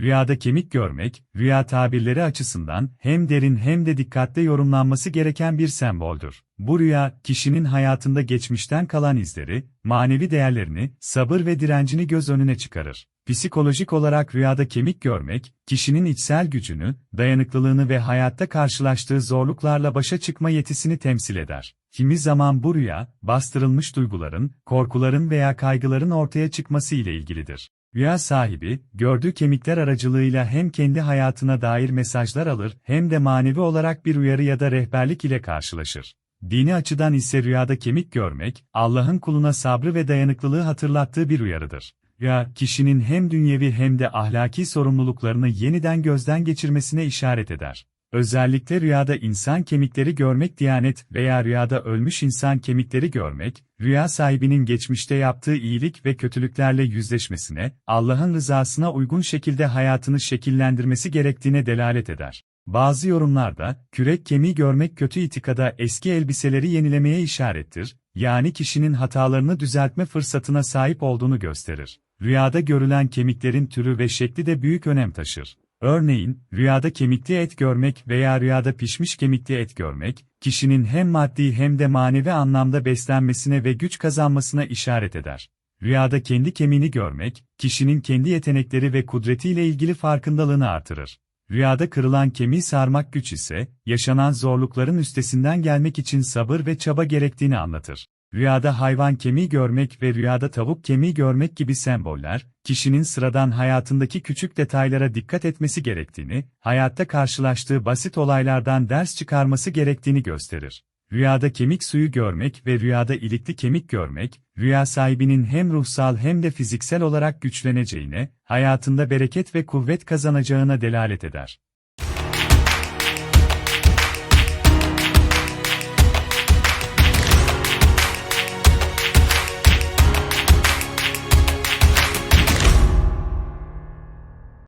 Rüyada kemik görmek, rüya tabirleri açısından hem derin hem de dikkatle yorumlanması gereken bir semboldür. Bu rüya, kişinin hayatında geçmişten kalan izleri, manevi değerlerini, sabır ve direncini göz önüne çıkarır. Psikolojik olarak rüyada kemik görmek, kişinin içsel gücünü, dayanıklılığını ve hayatta karşılaştığı zorluklarla başa çıkma yetisini temsil eder. Kimi zaman bu rüya, bastırılmış duyguların, korkuların veya kaygıların ortaya çıkması ile ilgilidir. Rüya sahibi, gördüğü kemikler aracılığıyla hem kendi hayatına dair mesajlar alır hem de manevi olarak bir uyarı ya da rehberlik ile karşılaşır. Dini açıdan ise rüyada kemik görmek, Allah'ın kuluna sabrı ve dayanıklılığı hatırlattığı bir uyarıdır. Rüya, kişinin hem dünyevi hem de ahlaki sorumluluklarını yeniden gözden geçirmesine işaret eder. Özellikle rüyada insan kemikleri görmek diyanet veya rüyada ölmüş insan kemikleri görmek, rüya sahibinin geçmişte yaptığı iyilik ve kötülüklerle yüzleşmesine, Allah'ın rızasına uygun şekilde hayatını şekillendirmesi gerektiğine delalet eder. Bazı yorumlarda, kürek kemiği görmek kötü itikada eski elbiseleri yenilemeye işarettir, yani kişinin hatalarını düzeltme fırsatına sahip olduğunu gösterir. Rüyada görülen kemiklerin türü ve şekli de büyük önem taşır. Örneğin, rüyada kemikli et görmek veya rüyada pişmiş kemikli et görmek, kişinin hem maddi hem de manevi anlamda beslenmesine ve güç kazanmasına işaret eder. Rüyada kendi kemiğini görmek, kişinin kendi yetenekleri ve kudretiyle ilgili farkındalığını artırır. Rüyada kırılan kemiği sarmak güç ise, yaşanan zorlukların üstesinden gelmek için sabır ve çaba gerektiğini anlatır. Rüyada hayvan kemiği görmek ve rüyada tavuk kemiği görmek gibi semboller, kişinin sıradan hayatındaki küçük detaylara dikkat etmesi gerektiğini, hayatta karşılaştığı basit olaylardan ders çıkarması gerektiğini gösterir. Rüyada kemik suyu görmek ve rüyada ilikli kemik görmek, rüya sahibinin hem ruhsal hem de fiziksel olarak güçleneceğine, hayatında bereket ve kuvvet kazanacağına delalet eder.